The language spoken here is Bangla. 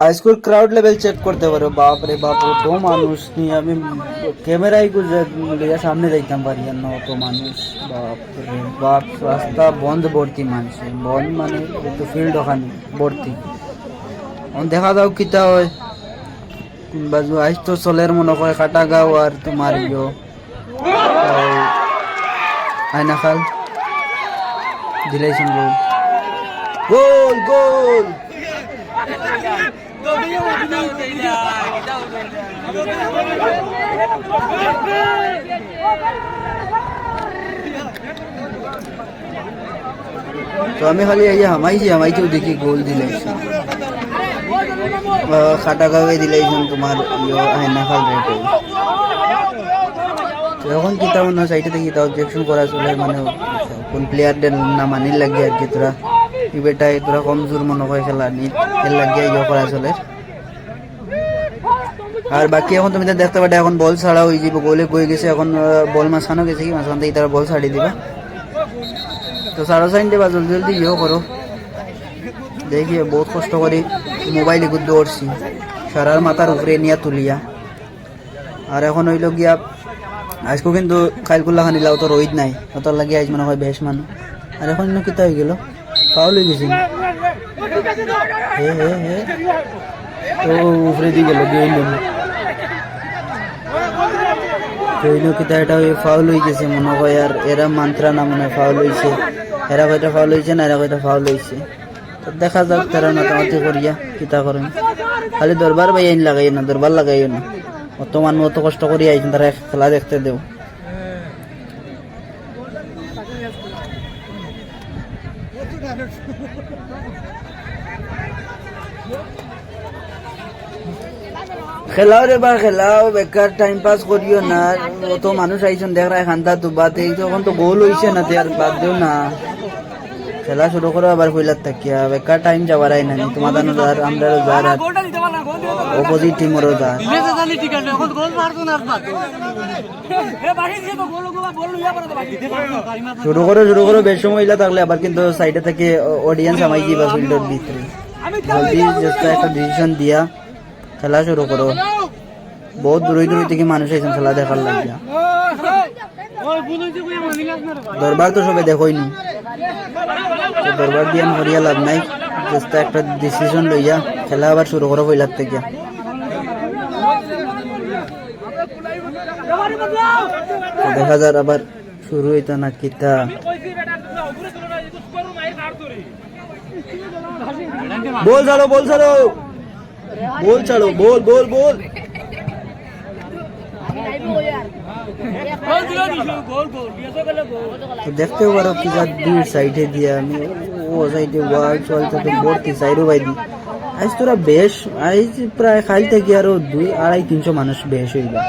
হাইস্কুল ক্রাউড লেভেল চেক করতে পারো। বাপ রে বাপ অত মানুষ নিয়ে আমি ক্যামেরায় লিয়া সামনে দেখতাম পারি না অত মানুষ। বাপ রে বাপ, রাস্তা বন্ধ ভর্তি মানুষ। বন্ধ মানে একটু ফিল্ড ওখানে ভর্তি। দেখা যাও কিতা হয়। বাজু আইস তো চলের মনে হয় কাটা গাও আর তোমার ইয়ো আয়না খাল। দিলাইছেন গোল গোল গোল! তো আমি খালি এই যে হামাইছি হামাইছেও দেখি গোল দিলাইছে খাটা গাওয়ে দিলাইছেন তোমার ইয়ো আয়না খাল রেটে তো এখন কিতা মনে সাইডে থেকে কিতা অবজেকশন করা চলে মানে কোন প্লেয়ারদের না মানির লাগে আর কি তোরা ই বেটাই তোরা কম জোর মনে হয় খেলা, নি এর লাগিয়ে ইয়ে করা চলে। আর বাকি এখন তুমি দেখতে পাবে এখন বল ছাড়া হয়ে যাবে গোলে বয়ে গেছে, এখন বল মাঝখানে গেছে কি মাঝখান থেকে তারা বল ছাড়ি দিবা। তো সাড়ে সাইন দেবা, জলদি জলদি ইয়েও করো। দেখি, বহুত কষ্ট করে মোবাইলে গুদ্ধ দৌড়ছি। সারার মাথার উপরে নিয়ে তুলিয়া। আর এখন হইল গিয়া আজকে কিন্তু খাইলকুল্লা খানিলাও তো রোহিত নাই। অতর লাগি আজ মনে হয় বেশ মানুষ আর এখন কিতা হয়ে গেল? পাওয়াল হয়ে গেছি। হে হে হে তো উপরে দিয়ে গেল গেইল গেইল কিতা এটা ফাউল হয়ে গেছে, মনে হয় আর এরা মান্ত্রা না, মনে ফাউল হয়েছে। এরা কয়টা ফাউল হয়েছে না, এরা কয়টা ফাউল হয়েছে? তো দেখা যাক তারা মাতামাতি করিয়া কিতা করেন। খালি দরবার ভাই আইন লাগাইও না, দরবার লাগাইও না। অত মানুষ কষ্ট করি আইছেন, তারা খেলা দেখতে দেও। খেলাও রে বা, খেলাও বেকার টাইম পাস করিও না। অত মানুষ আইছেন দেখ রায় খান্তা দুবাতে তখন তো গোল হইছে না তে আর বাদ দেও না। খেলা শুরু করো আবার কইলার থাকিয়া বেকার টাইম যাবার আই না তোমাদের আমরা অপোজিট টিমেরও যার শুরু করো শুরু করো বেশ সময় ইলা থাকলে আবার কিন্তু সাইডে থেকে অডিয়েন্স আমাই দিবা ফিল্ডের ভিতরে। জলদি একটা ডিসিশন দিয়া খেলা শুরু করো। বহুত দূরে দূরে থেকে মানুষ আইছেন খেলা দেখার লাগিয়া। দরবার তো সবে দেখোই নি দরবার দিয়ে হরিয়া লাভ নাই। চেষ্টা একটা ডিসিশন লইয়া খেলা আবার শুরু করো কইলার থেকে তো দেখা যার আবার শুরু হইতো না কিতা বল ছাড়ো বল ছাড়ো বল ছাড়ো বল বল বল তো দেখতে পারো কি যা দূর সাইডে দিয়ে আমি ও সাইডে আজ তোরা বেশ, আজ প্রায় খাইল থেকে আরও দুই, আড়াই, তিনশো মানুষ বেশ হইবা